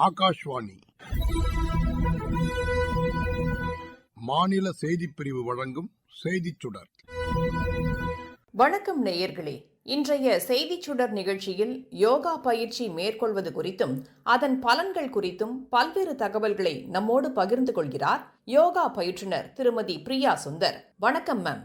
ஆகாஷ்வாணி. மாநில செய்திப்பிரிவு வழங்கும் செய்திச் சுடர். வணக்கம் நேயர்களே. இன்றைய செய்திச் சுடர் நிகழ்ச்சியில் யோகா பயிற்சி மேற்கொள்வது குறித்தும் அதன் பலன்கள் குறித்தும் பல்வேறு தகவல்களை நம்மோடு பகிர்ந்து கொள்கிறார் யோகா பயிற்றுனர் திருமதி பிரியா சுந்தர். வணக்கம் மேம்.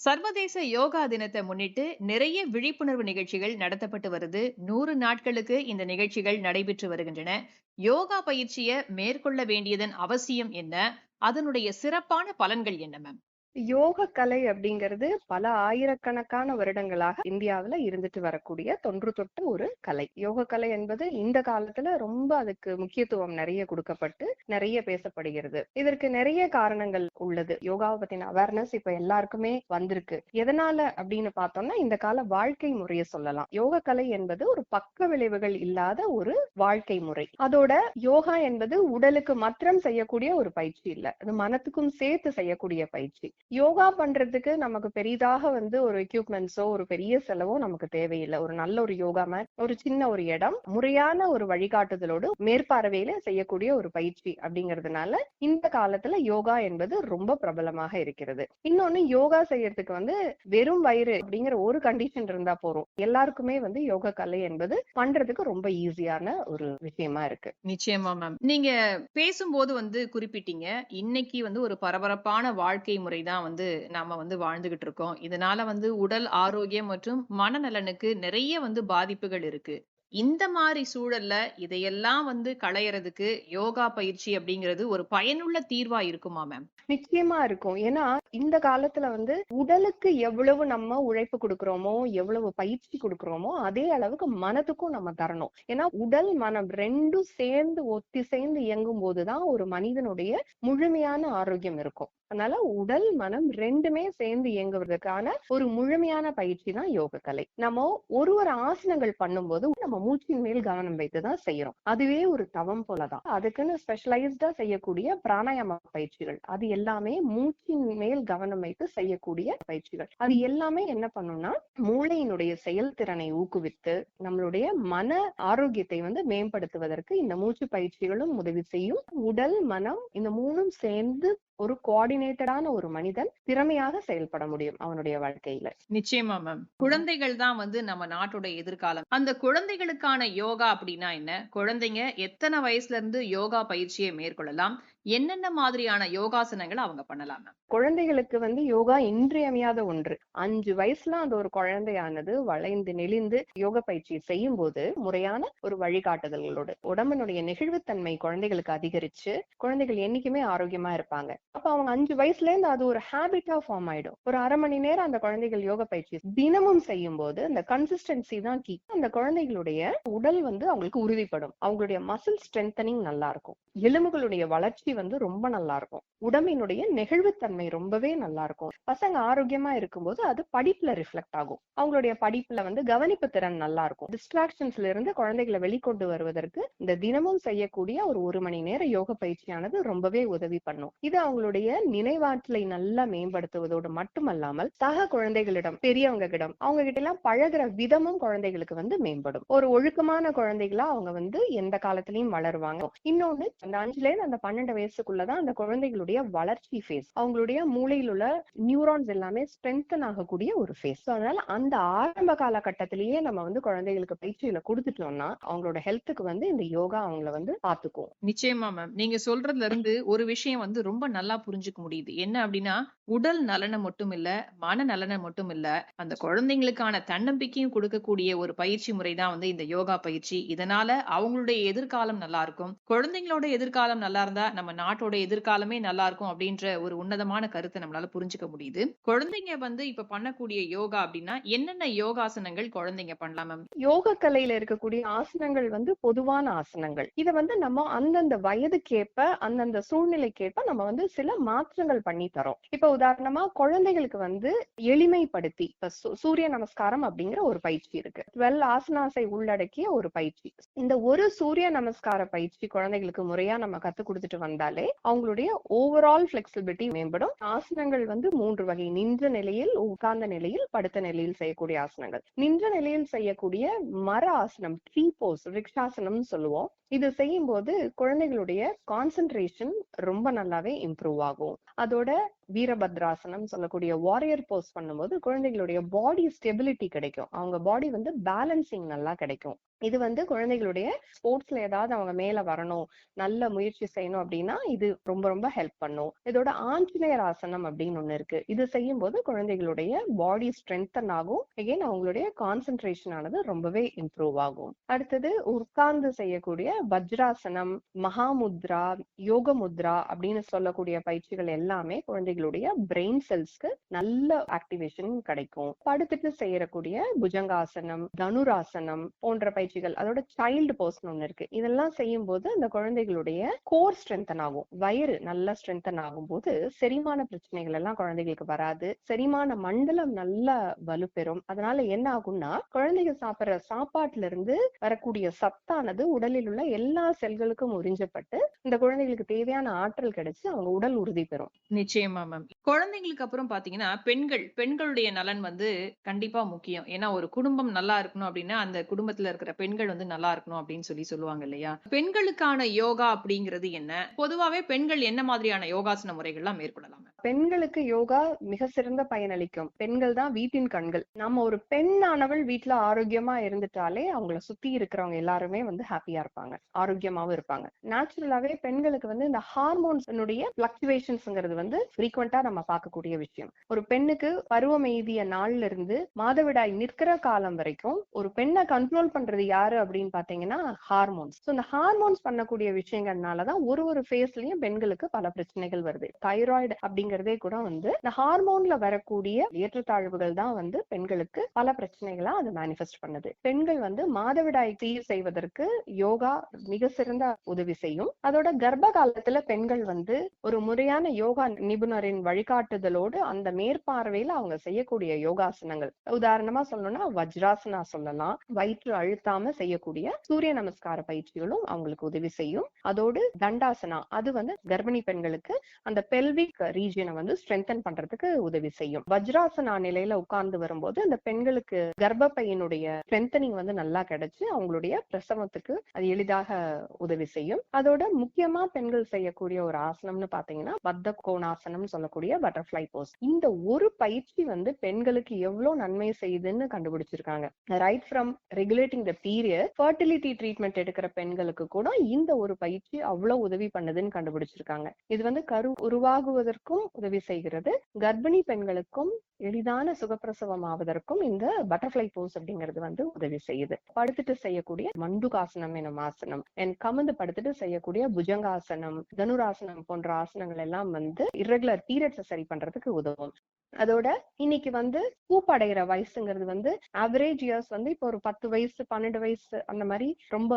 சர்வதேச யோகா தினத்தை முன்னிட்டு நிறைய விழிப்புணர்வு நிகழ்ச்சிகள் நடத்தப்பட்டு வருது. நூறு நாட்களுக்கு இந்த நிகழ்ச்சிகள் நடைபெற்று வருகின்றன. யோகா பயிற்சியை மேற்கொள்ள வேண்டியதன் அவசியம் என்ன? அதனுடைய சிறப்பான பலன்கள் என்ன மேம் யோக கலை அப்படிங்கிறது பல ஆயிரக்கணக்கான வருடங்களாக இந்தியாவுல இருந்துட்டு வரக்கூடிய தொன்று தொட்ட ஒரு கலை. யோக கலை என்பது இந்த காலத்துல ரொம்ப அதுக்கு முக்கியத்துவம் நிறைய கொடுக்கப்பட்டு நிறைய பேசப்படுகிறது. இதற்கு நிறைய காரணங்கள் உள்ளது. யோகாவை பத்தின அவேர்னஸ் இப்ப எல்லாருக்குமே வந்திருக்கு. எதனால அப்படின்னு பார்த்தோம்னா இந்த கால வாழ்க்கை முறையை சொல்லலாம். யோக கலை என்பது ஒரு பக்க விளைவுகள் இல்லாத ஒரு வாழ்க்கை முறை. அதோட யோகா என்பது உடலுக்கு மாத்திரம் செய்யக்கூடிய ஒரு பயிற்சி இல்ல. அது மனத்துக்கும் சேர்த்து செய்யக்கூடிய பயிற்சி. யோகா பண்றதுக்கு நமக்கு பெரிதாக வந்து ஒரு எக்யூப்மெண்ட்ஸோ ஒரு பெரிய செலவோ நமக்கு தேவையில்லை. ஒரு நல்ல ஒரு யோகா மேட் ஒரு சின்ன ஒரு இடம் முறையான ஒரு வழிகாட்டுதலோடு மேற்பார்வையில செய்யக்கூடிய ஒரு பயிற்சி அப்படிங்கிறதுனால இந்த காலத்துல யோகா என்பது ரொம்ப பிரபலமாக இருக்கிறது. இன்னொன்னு யோகா செய்யறதுக்கு வந்து வெறும் வயிறு அப்படிங்கிற ஒரு கண்டிஷன் இருந்தா போறோம் எல்லாருக்குமே வந்து யோகா கலை என்பது பண்றதுக்கு ரொம்ப ஈஸியான ஒரு விஷயமா இருக்கு. நிச்சயமா மேம் நீங்க பேசும்போது வந்து குறிப்பிட்டீங்க இன்னைக்கு வந்து ஒரு பரபரப்பான வாழ்க்கை முறை தான் வந்து நாம வந்து வாழ்ந்துகிட்டு இருக்கோம். இதனால வந்து உடல் ஆரோக்கியம் மற்றும் மனநலனுக்கு நிறைய வந்து பாதிப்புகள் இருக்கு. இந்த மாதிரி சூழல்ல இதையெல்லாம் வந்து களையறதுக்கு யோகா பயிற்சி அப்படிங்கிறது ஒரு பயனுள்ள தீர்வா இருக்குமா மேம் நிச்சயமா இருக்கும். ஏன்னா இந்த காலத்துல வந்து உடலுக்கு எவ்வளவு நம்ம உழைப்பு கொடுக்கறோமோ எவ்வளவு பயிற்சி கொடுக்கறோமோ அதே அளவுக்கு மனதுக்கும் நம்ம தரணும். ஏன்னா உடல் மனம் ரெண்டும் சேர்ந்து ஒத்தி சேர்ந்து இயங்கும் போதுதான் ஒரு மனிதனுடைய முழுமையான ஆரோக்கியம் இருக்கும். அதனால உடல் மனம் ரெண்டுமே சேர்ந்து இயங்குவதற்கான ஒரு முழுமையான பயிற்சி தான் யோக கலை நம்ம ஒரு ஒரு ஆசனங்கள் பண்ணும்போது நம்ம மூச்சின் மேல் கவனம் வைத்துதான் செய்யறோம். அதுவே ஒரு தவம் போலதான். அதுக்குன்னு ஸ்பெஷலைஸ்டா செய்யக்கூடிய பிராணாயாம பயிற்சிகள். அது எல்லாமே மூச்சின் மேல் கவனம் வைத்து செய்யக்கூடிய பயிற்சிகள். அது எல்லாமே என்ன பண்ணும்னா மூளையினுடைய செயல்திறனை ஊக்குவித்து நம்மளுடைய மன ஆரோக்கியத்தை வந்து மேம்படுத்துவதற்கு இந்த மூச்சு பயிற்சிகளும் உதவி செய்யும். உடல் மனம் இந்த மூணும் சேர்ந்து ஒரு கோஆர்டினேட்டடான ஒரு மனிதன் திறமையாக செயல்பட முடியும் அவனுடைய வாழ்க்கையில. நிச்சயமா மேம் குழந்தைகள் தான் வந்து நம்ம நாட்டோட எதிர்காலம். அந்த குழந்தைகளுக்கான யோகா அப்படின்னா என்ன? குழந்தைங்க எத்தனை வயசுல இருந்து யோகா பயிற்சியை மேற்கொள்ளலாம்? என்னென்ன மாதிரியான யோகாசனங்களை அவங்க பண்ணலாம் மேம் குழந்தைகளுக்கு வந்து யோகா இன்றியமையாத ஒன்று. அஞ்சு வயசுல அந்த ஒரு குழந்தையானது வளைந்து நெளிந்து யோக பயிற்சி செய்யும் போது முறையான ஒரு வழிகாட்டுதல்களோடு உடம்பினுடைய நெகிழ்வுத்தன்மை குழந்தைகளுக்கு அதிகரிச்சு குழந்தைகள் என்னைக்குமே ஆரோக்கியமா இருப்பாங்க. அப்ப அவங்க அஞ்சு வயசுல இருந்து அது ஒரு ஹேபிட்டா ஃபார்ம் ஆயிடும். ஒரு அரை மணி நேரம் அந்த குழந்தைகள் யோக பயிற்சி தினமும் செய்யும் போது அந்த கன்சிஸ்டன்சி தான் கீ அந்த குழந்தைகளுடைய உடல் வந்து அவங்களுக்கு உறுதிப்படும். அவங்களுடைய மசில் ஸ்ட்ரென்தனிங் நல்லா இருக்கும். எலும்புகளுடைய வளர்ச்சி வந்து ரொம்ப நல்லா இருக்கும். உடம்பினுடைய நெகிழ்வுத்தன்மை ரொம்பவே நல்லா இருக்கும். பசங்க ஆரோக்கியமா இருக்கும்போது அது படிப்புல ரிஃப்ளெக்ட் ஆகும். அவங்களுடைய படிப்புல வந்து கவனிப்பு திறன் நல்லா இருக்கும். டிஸ்ட்ராக்ஷன்ஸ்ல இருந்து குழந்தைகளை வெளிக்கொண்டு வருவதற்கு இந்த தினமும் செய்யக்கூடிய ஒரு ஒரு மணி நேர யோக பயிற்சியானது ரொம்பவே உதவி பண்ணும். இது அவங்களுடைய நினைவாற்றலை நல்லா மேம்படுத்துவதோடு மட்டுமல்லாமல் சக குழந்தைகளிடம் பெரியவங்க கிடம் அவங்க கிட்ட எல்லாம் பழகுற விதமும் குழந்தைகளுக்கு வந்து மேம்படும். ஒரு ஒழுக்கமான குழந்தைகளா அவங்க வந்து எந்த காலத்திலயும் வளருவாங்க. இன்னொன்னு அந்த அஞ்சுல இருந்து அந்த பன்னெண்டு வயசுக்குள்ளதான் அந்த குழந்தைகளுடைய வளர்ச்சி ஃபேஸ் அவங்களுடைய மூளையில் உள்ள நியூரான்ஸ் எல்லாமே ஸ்ட்ரென்தன் ஆகக்கூடிய ஒரு ஃபேஸ் அதனால அந்த ஆரம்ப காலகட்டத்திலேயே நம்ம வந்து குழந்தைகளுக்கு பயிற்சியில கொடுத்துட்டோம்னா அவங்களோட ஹெல்த்துக்கு வந்து இந்த யோகா அவங்கள வந்து பாத்துக்கும். நிச்சயமா மேம் நீங்க சொல்றதுல இருந்து ஒரு விஷயம் வந்து ரொம்ப நல்லா புரிஞ்சுக்க முடியுது. என்ன அப்படின்னா உடல் நலனை மட்டும் இல்ல மன நலனை மட்டும் இல்ல அந்த குழந்தைங்களுக்கான தன்னம்பிக்கையும் கொடுக்கக்கூடிய ஒரு பயிற்சி முறை தான் வந்து இந்த யோகா பயிற்சி. இதனால அவங்களுடைய எதிர்காலம் நல்லா இருக்கும். குழந்தைங்களோட எதிர்காலம் நல்லா இருந்தா நம்ம நாட்டோட எதிர்காலமே நல்லா இருக்கும் அப்படின்ற ஒரு உன்னதமான கருத்தை நம்மளால புரிஞ்சுக்க முடியுது. குழந்தைங்க வந்து இப்ப பண்ணக்கூடிய யோகா அப்படின்னா என்னென்ன யோகாசனங்கள் குழந்தைங்க பண்ணலாம் மேம்? யோகா கலையில இருக்கக்கூடிய ஆசனங்கள் வந்து பொதுவான ஆசனங்கள். இத வந்து நம்ம அந்தந்த வயதுக்கேற்ப அந்தந்த சூழ்நிலைக்கேற்ப நம்ம வந்து சில மாற்றங்கள் பண்ணி தரோம். இப்ப உதாரணமா குழந்தைகளுக்கு வந்து எளிமைப்படுத்தி இப்ப சூரிய நமஸ்காரம் அப்படிங்கிற ஒரு பயிற்சி இருக்கு. டுவெல் ஆசனாசை உள்ளடக்கிய ஒரு பயிற்சி. இந்த ஒரு சூரிய நமஸ்கார பயிற்சி குழந்தைகளுக்கு முறையா நம்ம கத்து கொடுத்துட்டு வந்தாலே அவங்களுடைய ஓவரால் பிளெக்சிபிலிட்டி மேம்படும். ஆசனங்கள் வந்து மூன்று வகை. நின்ற நிலையில் உட்கார்ந்த நிலையில் படுத்த நிலையில் செய்யக்கூடிய ஆசனங்கள். நின்ற நிலையில் செய்யக்கூடிய மர ஆசனம் ட்ரீ போஸ் ரிக்ஷாசனம் சொல்லுவோம். இது செய்யும் போது குழந்தைகளுடைய கான்சென்ட்ரேஷன் ரொம்ப நல்லாவே இம்ப்ரூவ் ஆகும். அதோட வீரபத்ராசனம் சொல்லக்கூடிய வாரியர் போஸ் பண்ணும்போது குழந்தைகளுடைய பாடி ஸ்டெபிலிட்டி கிடைக்கும். அவங்க பாடி வந்து பேலன்சிங் நல்லா கிடைக்கும். இது வந்து குழந்தைகளுடைய ஸ்போர்ட்ஸ்ல ஏதாவது அவங்க மேல வரணும் நல்ல முயற்சி செய்யணும் அப்படின்னா இது ரொம்ப ரொம்ப ஹெல்ப் பண்ணும். இதோட ஆஞ்சநேயர் ஆசனம் அப்படின்னு ஒண்ணு இருக்கு. இது செய்யும் போது குழந்தைகளுடைய பாடி ஸ்ட்ரென்தன் ஆகும். அகைன் அவங்களுடைய கான்சென்ட்ரேஷன் ஆனது ரொம்பவே இம்ப்ரூவ் ஆகும். அடுத்தது உட்கார்ந்து செய்யக்கூடிய வஜ்ராசனம் மகாமுத்ரா யோக முத்ரா அப்படின்னு சொல்லக்கூடிய பயிற்சிகள் எல்லாமே குழந்தைகளுடைய பிரெயின் செல்ஸ்க்கு நல்ல ஆக்டிவேஷன் கிடைக்கும். படுத்துட்டு செய்யக்கூடிய புஜங்காசனம் தனுராசனம் போன்ற பயிற்சி பயிற்சிகள் அதோட சைல்டு போஸ்ட்னு ஒண்ணு இருக்கு. இதெல்லாம் செய்யும் போது அந்த குழந்தைகளுடைய கோர் ஸ்ட்ரென்தன் ஆகும். வயிறு நல்லா ஸ்ட்ரென்தன் ஆகும் போது செரிமான பிரச்சனைகள் எல்லாம் குழந்தைகளுக்கு வராது. செரிமான மண்டலம் நல்லா வலுப்பெறும். அதனால என்ன ஆகும்னா குழந்தைகள் சாப்பிடுற சாப்பாட்டுல இருந்து வரக்கூடிய சத்தானது உடலில் உள்ள எல்லா செல்களுக்கும் உறிஞ்சப்பட்டு இந்த குழந்தைகளுக்கு தேவையான ஆற்றல் கிடைச்சு அவங்க உடல் உறுதி பெறும். நிச்சயமா மேம் குழந்தைங்களுக்கு அப்புறம் பாத்தீங்கன்னா பெண்கள் பெண்களுடைய நலன் வந்து கண்டிப்பா முக்கியம். ஏன்னா ஒரு குடும்பம் நல்லா இருக்கணும் அப்படின்னா அந்த குடும்பத்துல இருக்கிற பெண்கள் வந்து நல்லா இருக்கணும் அப்படின்னு சொல்லி சொல்லுவாங்க இல்லையா? பெண்களுக்கான யோகா அப்படிங்கிறது என்ன? பொதுவாவே பெண்கள் என்ன மாதிரியான யோகாசன முறைகள்லாம் மேற்கொள்ளலாம் பெண்களுக்கு யோகா மிக சிறந்த பயனளிக்கும் பெண்கள் தான் வீட்டின் கண்கள். நம்ம ஒரு பெண்ணானவள் வீட்டுல ஆரோக்கியமா இருந்துட்டாலே அவங்கள சுத்தி இருக்கிறவங்க எல்லாருமே வந்து ஹாப்பியா இருப்பாங்க. ஆரோக்கியமாவும் இருப்பாங்க. நேச்சுரலாவே பெண்களுக்கு வந்து இந்த ஹார்மோன்ஸினுடைய பிளக்சுவேஷன்ஸ்ங்கிறது வந்து ஃப்ரீக்வெண்டா நம்ம பார்க்கக்கூடிய விஷயம். ஒரு பெண்ணுக்கு பருவம் எய்திய நாள்ல இருந்து மாதவிடாய் நிற்கிற காலம் வரைக்கும் ஒரு பெண்ணை கண்ட்ரோல் பண்றது யாரு அப்படின்னு பாத்தீங்கன்னா ஹார்மோன்ஸ் ஸோ இந்த ஹார்மோன்ஸ் பண்ணக்கூடிய விஷயங்கள்னாலதான் ஒரு ஒரு ஃபேஸ்லயும் பெண்களுக்கு பல பிரச்சனைகள் வருது. தைராய்டு அப்படிங்கறதே கூட வந்து இந்த ஹார்மோன்ல வரக்கூடிய ஏற்றத்தாழ்வுகள் தான் வந்து பெண்களுக்கு பல பிரச்சனைகளா அது மேனிஃபெஸ்ட் பண்ணுது. பெண்கள் வந்து மாதவிடாய் தீர் செய்வதற்கு யோகா மிக சிறந்த உதவி செய்யும். அதோட கர்ப்ப காலத்துல பெண்கள் வந்து ஒரு முறையான யோகா நிபுணரின் வழிகாட்டுதலோடு அந்த மேற்பார்வையில அவங்க செய்யக்கூடிய யோகாசனங்கள். உதாரணமா சொல்லணும்னா வஜ்ராசனா சொல்லலாம். வயிற்று அழுத்தாம செய்யக்கூடிய சூரிய நமஸ்கார பயிற்சிகளும் அவங்களுக்கு உதவி செய்யும். அதோடு தண்டாசனா அது வந்து கர்ப்பிணி பெண்களுக்கு அந்த பெல்விக் ரீஜியனை வந்து ஸ்ட்ரென்தன் பண்றதுக்கு உதவி செய்யும். வஜ்ராசனா நிலையில உட்கார்ந்து வரும்போது அந்த பெண்களுக்கு கர்ப்பப்பையினுடைய ஸ்ட்ரென்தனிங் வந்து நல்லா கிடைச்சு அவங்களுடைய பிரசவத்துக்கு அது எளிதாக உதவி செய்யும். அதோட முக்கியமா பெண்கள் செய்யக்கூடிய ஒரு ஆசனம்னு பாத்தீங்கன்னா பத்த கோணாசனம் சொல்லக்கூடிய பட்டர்ஃபிளை போஸ் இந்த ஒரு பயிற்சி வந்து பெண்களுக்கு எவ்வளவு நன்மை செய்யுதுன்னு கண்டுபிடிச்சிருக்காங்க. Right from regulating the period fertility treatment எடுக்கிற பெண்களுக்கு கூட இந்த ஒரு பயிற்சி அவ்வளவு உதவி பண்ணுதுன்னு கண்டுபிடிச்சிருக்காங்க. இது வந்து கரு உருவாகுவதற்கும் உதவி செய்கிறது. கர்ப்பிணி பெண்களுக்கும் எளிதான சுகப்பிரசவம் ஆவதற்கும் இந்த பட்டர்ஃபிளை போஸ் அப்படிங்கிறது வந்து உதவி செய்யுது. படுத்துட்டு செய்யக்கூடிய மண்டுகாசனம் எனும் ஆசனம் என் கமந்து படுத்துட்டு செய்யக்கூடிய புஜங்காசனம் தனுராசனம் போன்ற ஆசனங்கள் எல்லாம் வந்து இரகுலர் பீரியட்ஸை சரி பண்றதுக்கு உதவும். அதோட இன்னைக்கு வந்து பூப்படைகிற வயசுங்கிறது வந்து ஆவரேஜ் இயர்ஸ் வந்து இப்போ ஒரு பத்து வயசு பன்னெண்டு வயசு அந்த மாதிரி ரொம்ப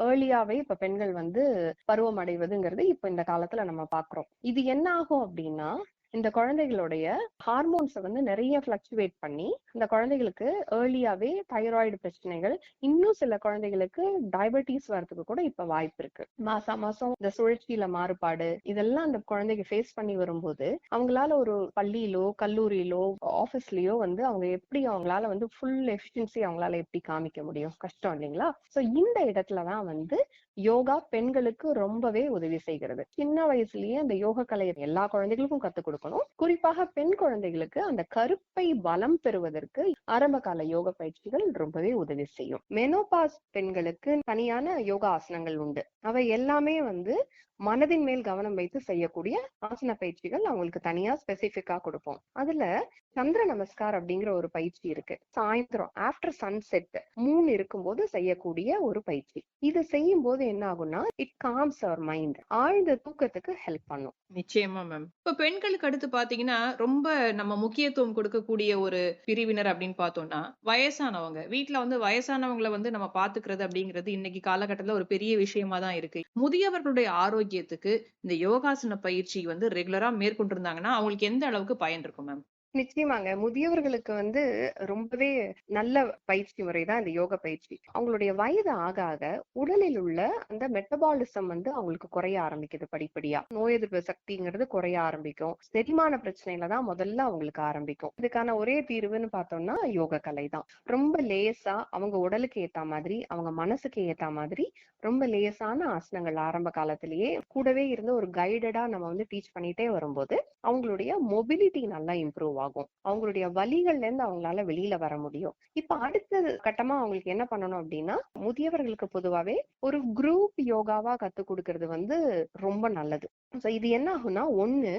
ஏர்லியாவே இப்ப பெண்கள் வந்து பருவம் அடைவதுங்கிறது இப்ப இந்த காலத்துல நம்ம பாக்குறோம். இது என்ன ஆகும் அப்படின்னா இந்த குழந்தைகளுடைய ஹார்மோன்ஸை வந்து நிறைய ஃபிளக்சுவேட் பண்ணி இந்த குழந்தைகளுக்கு ஏர்லியாவே தைராய்டு பிரச்சனைகள் இன்னும் சில குழந்தைகளுக்கு டயபெட்டிஸ் வரதுக்கு கூட இப்ப வாய்ப்பு இருக்கு. மாசா மாசம் இந்த சுழற்சியில மாறுபாடு இதெல்லாம் அந்த குழந்தைங்க ஃபேஸ் பண்ணி வரும்போது அவங்களால ஒரு பள்ளியிலோ கல்லூரியிலோ ஆபீஸ்லயோ வந்து அவங்க எப்படி அவங்களால வந்து ஃபுல் எஃபிஷியன்சி அவங்களால எப்படி காமிக்க முடியும்? கஷ்டம் இல்லைங்களா? சோ இந்த இடத்துலதான் வந்து யோகா பெண்களுக்கு ரொம்பவே உதவி செய்கிறது. சின்ன வயசுலயே அந்த யோக கலையை எல்லா குழந்தைகளுக்கும் கத்துக் கொடுக்கணும். குறிப்பாக பெண் குழந்தைகளுக்கு அந்த கருப்பை பலம் பெறுவதற்கு ஆரம்ப கால யோக பயிற்சிகள் ரொம்பவே உதவி செய்யும். மெனோபாஸ் பெண்களுக்கு தனியான யோகா ஆசனங்கள் உண்டு. அவை எல்லாமே வந்து மனதின் மேல் கவனம் வைத்து செய்யக்கூடிய ஆசன பயிற்சிகள் அவங்களுக்கு தனியா ஸ்பெசிபிக்கா கொடுப்போம். அதுல சந்திர நமஸ்கார் அப்படிங்கிற ஒரு பயிற்சி இருக்கு. சாயந்தரம் ஆஃப்டர் சன்செட் மூன் இருக்கும்போது செய்யக்கூடிய ஒரு பயிற்சி. இது செய்யும் போது என்ன ஆகும்னா இட் காம்ஸ் அவர் மைண்ட் ஆழ்ந்த தூக்கத்துக்கு ஹெல்ப் பண்ணும். நிச்சயமா மேம் இப்ப பெண்களுக்கு அடுத்து பாத்தீங்கன்னா ரொம்ப நம்ம முக்கியத்துவம் கொடுக்கக்கூடிய ஒரு பிரிவினர் அப்படின்னு பார்த்தோம்னா வயசானவங்க. வீட்டுல வந்து வயசானவங்களை வந்து நம்ம பாத்துக்கிறது அப்படிங்கிறது இன்னைக்கு காலகட்டத்துல ஒரு பெரிய விஷயமா தான் இருக்கு. முதியவர்களுடைய ஆரோக்கியத்துக்கு இந்த யோகாசன பயிற்சி வந்து ரெகுலரா மேற்கொண்டிருந்தாங்கன்னா அவங்களுக்கு எந்த அளவுக்கு பயன் இருக்கும் மேம் நிச்சயமாங்க. முதியவர்களுக்கு வந்து ரொம்பவே நல்ல பயிற்சி முறை தான் இந்த யோக பயிற்சி. அவங்களுடைய வயது ஆக ஆக உடலில் உள்ள அந்த மெட்டபாலிசம் வந்து அவங்களுக்கு குறைய ஆரம்பிக்குது படிப்படியா. நோய் எதிர்ப்பு சக்திங்கிறது குறைய ஆரம்பிக்கும். செரிமான பிரச்சனையில தான் முதல்ல அவங்களுக்கு ஆரம்பிக்கும். இதுக்கான ஒரே தீர்வுன்னு பார்த்தோம்னா யோக கலை தான். ரொம்ப லேசா அவங்க உடலுக்கு ஏத்த மாதிரி, அவங்க மனசுக்கு ஏத்த மாதிரி ரொம்ப லேசான ஆசனங்கள் ஆரம்ப காலத்திலேயே கூடவே இருந்து ஒரு கைடடா நம்ம வந்து டீச் பண்ணிட்டே வரும்போது, அவங்களுடைய மொபிலிட்டி நல்லா இம்ப்ரூவ் ஆகும். அவங்களுடைய வலிகள்ல இருந்து அவங்களால வெளியில வர முடியும். இப்ப அடுத்த கட்டமா அவங்களுக்கு என்ன பண்ணணும் அப்படின்னா முதியவர்களுக்கு பொதுவாவே ஒரு குரூப் யோகாவா கத்து குடுக்கறது வந்து ரொம்ப நல்லது. சோ இது என்ன ஆகும்னா, ஒண்ணு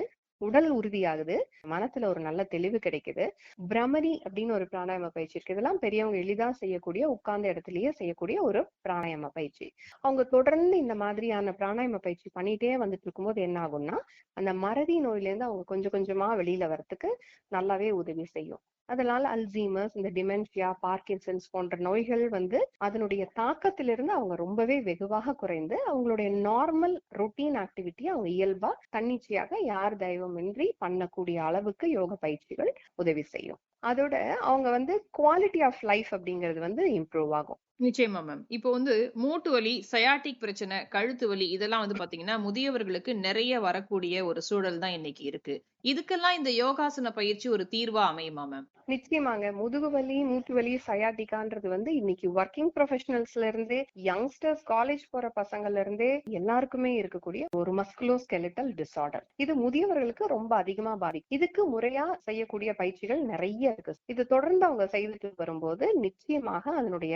உடல் உறுதியாகுது. மனத்துல ஒரு நல்ல தெளிவு கிடைக்குது. பிரமரி அப்படின்னு ஒரு பிராணாயாம பயிற்சி இருக்கு. இதெல்லாம் பெரியவங்க எளிதா செய்யக்கூடிய, உட்கார்ந்த இடத்துலயே செய்யக்கூடிய ஒரு பிராணாயாம பயிற்சி. அவங்க தொடர்ந்து இந்த மாதிரியான பிராணாயாம பயிற்சி பண்ணிட்டே வந்துட்டு இருக்கும்போது என்ன ஆகும்னா, அந்த மறதி நோயில இருந்து அவங்க கொஞ்சம் கொஞ்சமா வெளியில வரத்துக்கு நல்லாவே உதவி செய்யும். அதனால அல்சீமர்ஸ், இந்த டிமென்ஷியா, பார்க்கின்சன்ஸ் போன்ற நோய்கள் வந்து அதனுடைய தாக்கத்திலிருந்து அவங்க ரொம்பவே வெகுவாக குறைந்து, அவங்களுடைய நார்மல் ரொட்டீன் ஆக்டிவிட்டிய அவங்க இயல்பா, தன்னிச்சையாக யார் தெய்வமின்றி பண்ணக்கூடிய அளவுக்கு யோக பயிற்சிகள் உதவி செய்யும். அதோட அவங்க வந்து குவாலிட்டி ஆஃப் லைஃப் அப்படிங்கிறது வந்து இம்ப்ரூவ் ஆகும். நிச்சயமா மேம். இப்போ வந்து மூட்டு வலி, சயாட்டிக் பிரச்சனை, கழுத்து வலி இதெல்லாம் வந்து பாத்தீங்கன்னா முதியவர்களுக்கு நிறைய வரக்கூடிய ஒரு சூழல் தான் இன்னைக்கு இருக்கு. இதுக்கெல்லாம் இந்த யோகாசன பயிற்சி ஒரு தீர்வா அமையுமா மேம்? நிச்சயமாங்க. முதுகு வலி, மூட்டு வலி, சயாட்டிக்கான்றது வந்து இன்னைக்கு ஒர்க்கிங் ப்ரொஃபஷனல்ஸ்ல இருந்து யங்ஸ்டர்ஸ் காலேஜ் போற பசங்கள்ல இருந்தே எல்லாருக்குமே இருக்கக்கூடிய ஒரு மஸ்குலோ ஸ்கெலிட்டல் டிசார்டர் இது முதியவர்களுக்கு ரொம்ப அதிகமா பாதிக்கும். இதுக்கு முறையா செய்யக்கூடிய பயிற்சிகள் நிறைய இருக்கு. இது தொடர்ந்து அவங்க செய்துட்டு வரும்போது, நிச்சயமாக அதனுடைய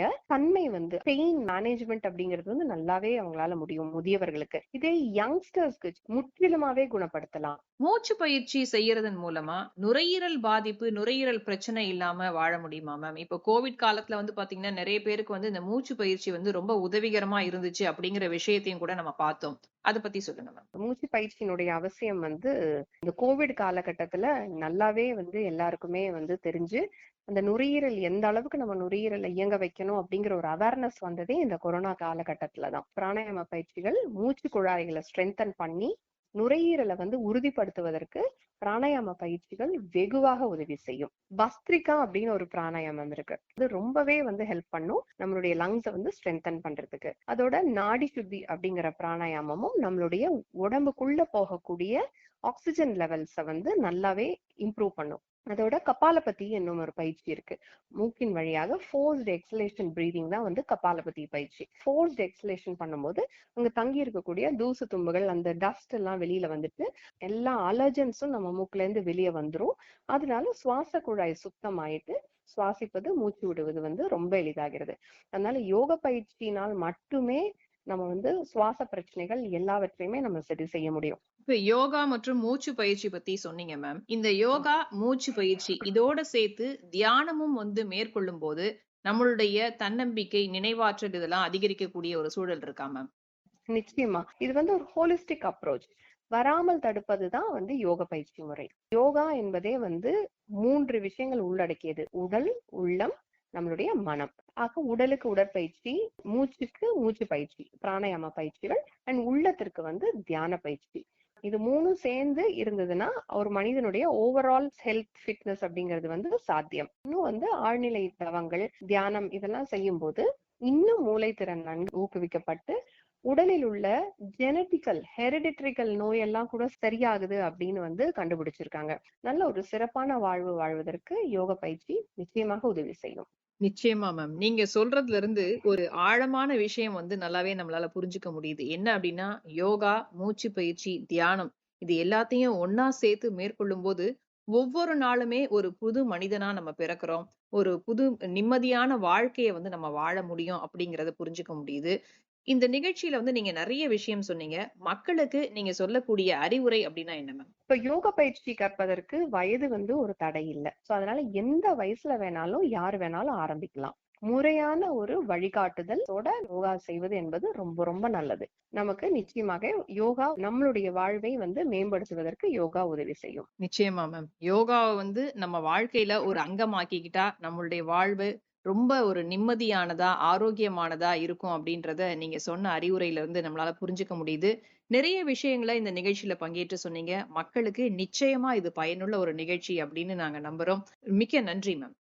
தன்மை வந்து பெயின் மேனேஜ்மென்ட் அப்படிங்கிறது வந்து நல்லாவே அவங்களால முடியும் முதியவர்களுக்கு. இதே யங்ஸ்டர்ஸ்க்கு முற்றிலுமாவே குணப்படுத்தலாம். மூச்சு பயிற்சி செய்யறதன் மூலமா நுரையீரல் பாதிப்பு, நுரையீரல் பிரச்சனை இல்லாம வாழ முடியுமா மேம்? இப்போ கோவிட் காலத்துல வந்து பார்த்தீங்கன்னா, நெறைய பேருக்கு வந்து இந்த மூச்சு பயிற்சி வந்து ரொம்ப உதவிகரமா இருந்துச்சு அப்படிங்கிற விஷயத்தையும் கூட நம்ம பார்த்தோம். அத பத்தி சொல்லுங்க மேம். மூச்சு பயிற்சியினுடைய அவசியம் வந்து இந்த கோவிட் காலகட்டத்துல நல்லாவே வந்து எல்லாருக்குமே வந்து தெரிஞ்சு, அந்த நுரையீரல் எந்த அளவுக்கு நம்ம நுரையீரலை இயங்க வைக்கணும் அப்படிங்கிற ஒரு அவேர்னஸ் வந்ததே இந்த கொரோனா காலகட்டத்துல தான். பிராணாயாம பயிற்சிகள் மூச்சு குழாய்களை ஸ்ட்ரென்தன் பண்ணி, நுரையீரலை வந்து உறுதிப்படுத்துவதற்கு பிராணாயாம பயிற்சிகள் வெகுவாக உதவி செய்யும். பஸ்திரிகா அப்படின்னு ஒரு பிராணாயாமம் இருக்கு. அது ரொம்பவே வந்து ஹெல்ப் பண்ணும். நம்மளுடைய லங்ஸை வந்து ஸ்ட்ரென்தன் பண்றதுக்கு. அதோட நாடி சுத்தி அப்படிங்கிற பிராணாயாமமும் நம்மளுடைய உடம்புக்குள்ள போகக்கூடிய ஆக்சிஜன் லெவல்ஸை வந்து நல்லாவே இம்ப்ரூவ் பண்ணும். அதோட கபாலபதி என்னும் ஒரு பயிற்சி இருக்கு. மூக்கின் வழியாக ஃபோர்ஸ்டு எக்ஸலேஷன் பிரீதிங் தான் வந்து கபாலபதி பயிற்சி. ஃபோர்ஸ்ட் எக்ஸலேஷன் பண்ணும்போது, அங்க தங்கி இருக்கக்கூடிய தூசு தும்புகள், அந்த டஸ்ட் எல்லாம் வெளியில வந்துட்டு, எல்லா அலர்ஜன்ஸும் நம்ம மூக்குல இருந்து வெளியே வந்துரும். அதனால சுவாச குழாய் சுத்தம் ஆயிட்டு சுவாசிப்பது, மூச்சு விடுவது வந்து ரொம்ப எளிதாகிறது. அதனால யோக பயிற்சியினால் மட்டுமே நம்ம வந்து சுவாச பிரச்சனைகள் எல்லாவற்றையுமே நம்ம சரி செய்ய முடியும். இப்ப யோகா மற்றும் மூச்சு பயிற்சி பத்தி சொன்னீங்க மேம். இந்த யோகா, மூச்சு பயிற்சி இதோட சேர்த்து தியானமும் வந்து மேற்கொள்ளும்போது, நம்மளுடைய தன்னம்பிக்கை, நினைவாற்றல் இதெல்லாம் அதிகரிக்கக்கூடிய ஒரு சூழல் இருக்கா மேம்? நிச்சயமா. இது வந்து ஒரு ஹோலிஸ்டிக் அப்ரோச். வராமல் தடுப்பது தான் வந்து யோக பயிற்சி முறை. யோகா என்பதே வந்து மூன்று விஷயங்கள் உள்ளடக்கியது. உடல், உள்ளம், நம்மளுடைய மனம். ஆக உடலுக்கு உடற்பயிற்சி, மூச்சுக்கு மூச்சு பயிற்சி, பிராணாயாம பயிற்சிகள் அண்ட் உள்ளத்திற்கு வந்து தியான பயிற்சி. இது மூணும் சேர்ந்து இருந்ததுன்னா, ஒரு மனிதனுடைய ஓவரால் ஹெல்த் ஃபிட்னஸ் அப்படிங்கிறது வந்து சாத்தியம். இன்னும் வந்து ஆழ்நிலை தவங்கள், தியானம் இதெல்லாம் செய்யும் போது இன்னும் மூளைத்திறன் நன்கு ஊக்குவிக்கப்பட்டு, உடலில் உள்ள ஜெனடிக்கல், ஹெரிடிட்ரிக்கல் நோயெல்லாம் கூட சரியாகுது அப்படின்னு வந்து கண்டுபிடிச்சிருக்காங்க. நல்ல ஒரு சிறப்பான வாழ்வு வாழ்வதற்கு யோக பயிற்சி நிச்சயமாக உதவி செய்யும். நிச்சயமா மேம். நீங்க சொல்றதுல இருந்து ஒரு ஆழமான விஷயம் வந்து நல்லாவே நம்மளால புரிஞ்சுக்க முடியுது. என்ன அப்படின்னா, யோகா, மூச்சு பயிற்சி, தியானம் இது எல்லாத்தையும் ஒன்னா சேர்த்து மேற்கொள்ளும்போது, ஒவ்வொரு நாளுமே ஒரு புது மனிதனா நம்ம பிறக்கிறோம். ஒரு புது நிம்மதியான வாழ்க்கைய வந்து நம்ம வாழ முடியும் அப்படிங்கிறத புரிஞ்சுக்க முடியுது. இந்த நிகழ்ச்சியில வந்து நீங்க நெறைய விஷயம் சொன்னீங்க. மக்களுக்கு நீங்க சொல்லக்கூடிய அறிவுரை அப்படின்னா என்ன மேம்? இப்ப யோக பயிற்சி கற்பதற்கு வயது வந்து ஒரு தடை இல்ல. சோ அதனால எந்த வயசுல வேணாலும், யார் வேணாலும் ஆரம்பிக்கலாம். முறையான ஒரு வழிகாட்டுதலோட யோகா செய்வது என்பது ரொம்ப ரொம்ப நல்லது. நமக்கு நிச்சயமாக யோகா நம்மளுடைய வாழ்வை வந்து மேம்படுத்துவதற்கு யோகா உதவி செய்யும். நிச்சயமா மேம். யோகாவ வந்து நம்ம வாழ்க்கையில ஒரு அங்கமாக்கிக்கிட்டா, நம்மளுடைய வாழ்வு ரொம்ப ஒரு நிம்மதியானதா, ஆரோக்கியமானதா இருக்கும் அப்படின்றத நீங்க சொன்ன அறிவுரையில இருந்து நம்மளால புரிஞ்சுக்க முடியுது. நிறைய விஷயங்கள இந்த நிகழ்ச்சியில பங்கேற்று சொன்னீங்க. மக்களுக்கு நிச்சயமா இது பயனுள்ள ஒரு நிகழ்ச்சி அப்படின்னு நாங்க நம்புறோம். மிக்க நன்றி மேம்.